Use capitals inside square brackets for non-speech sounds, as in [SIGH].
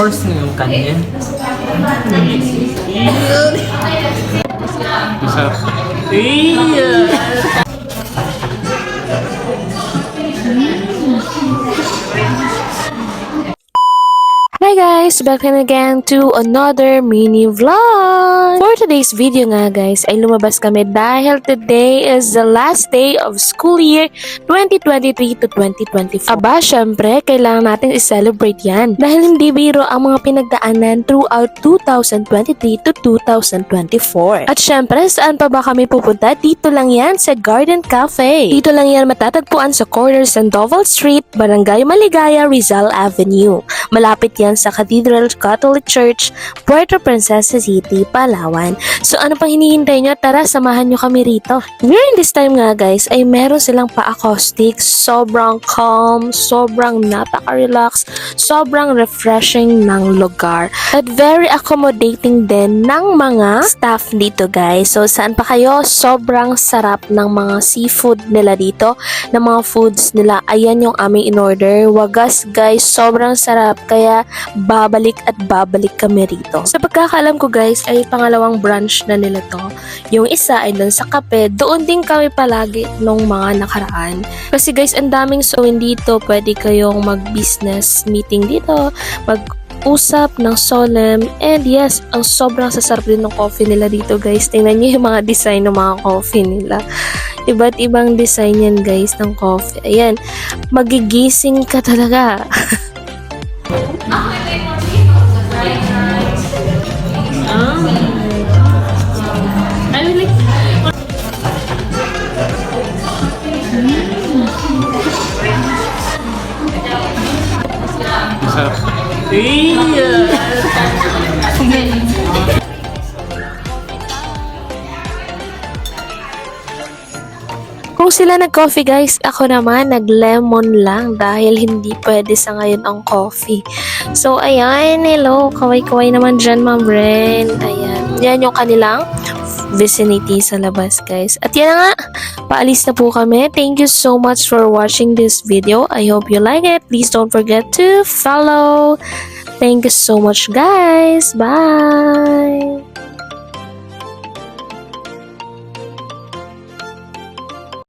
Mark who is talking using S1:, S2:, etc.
S1: horse na yung kanya. Masarap. Iya!
S2: Guys! Welcome again to another mini vlog! For today's video nga guys ay lumabas kami dahil today is the last day of school year 2023 to 2024. Aba, syempre, kailangan natin i-celebrate yan dahil hindi biro ang mga pinagdaanan throughout 2023 to 2024. At syempre, saan pa ba kami pupunta? Dito lang yan sa Garden Cafe. Dito lang yan matatagpuan sa corner Sandoval Street, Barangay Maligaya, Rizal Avenue. Malapit yan sa Cathedral Catholic Church, Puerto Princesa City, Palawan. So ano pang hinihintay nyo? Tara, samahan nyo kami rito. During this time nga guys, ay meron silang pa-acoustic, sobrang calm, sobrang napaka-relax, sobrang refreshing ng lugar. At very accommodating din ng mga staff dito guys. So saan pa kayo? Sobrang sarap ng mga seafood nila dito, ng mga foods nila. Ayan yung aming in-order. Wagas guys, sobrang sarap. Kaya babalik at babalik kami rito. Sa pagkakalam ko guys, ay pangalawang branch na nila to. Yung isa ay doon sa kape. Doon din kami palagi nung mga nakaraan. Kasi guys, ang daming sewing dito. Pwede kayong mag-business meeting dito. Mag usap ng solemn and yes, ang sobrang sasarap din ng coffee nila dito guys. Tingnan niyo yung mga design ng mga coffee nila. Iba't ibang design yan guys ng coffee. Ayan, magigising ka talaga. [LAUGHS]
S1: I
S2: Kung sila nag-coffee guys, ako naman nag-lemon lang dahil hindi pwede sa ngayon ang coffee. So, ayan, hello, kaway-kaway naman dyan, Ma'am Ren. Ayan, yan yung kanilang vicinity sa labas, guys. At yan nga, paalis na po kami. Thank you so much for watching this video. I hope you like it. Please don't forget to follow. Thank you so much, guys. Bye!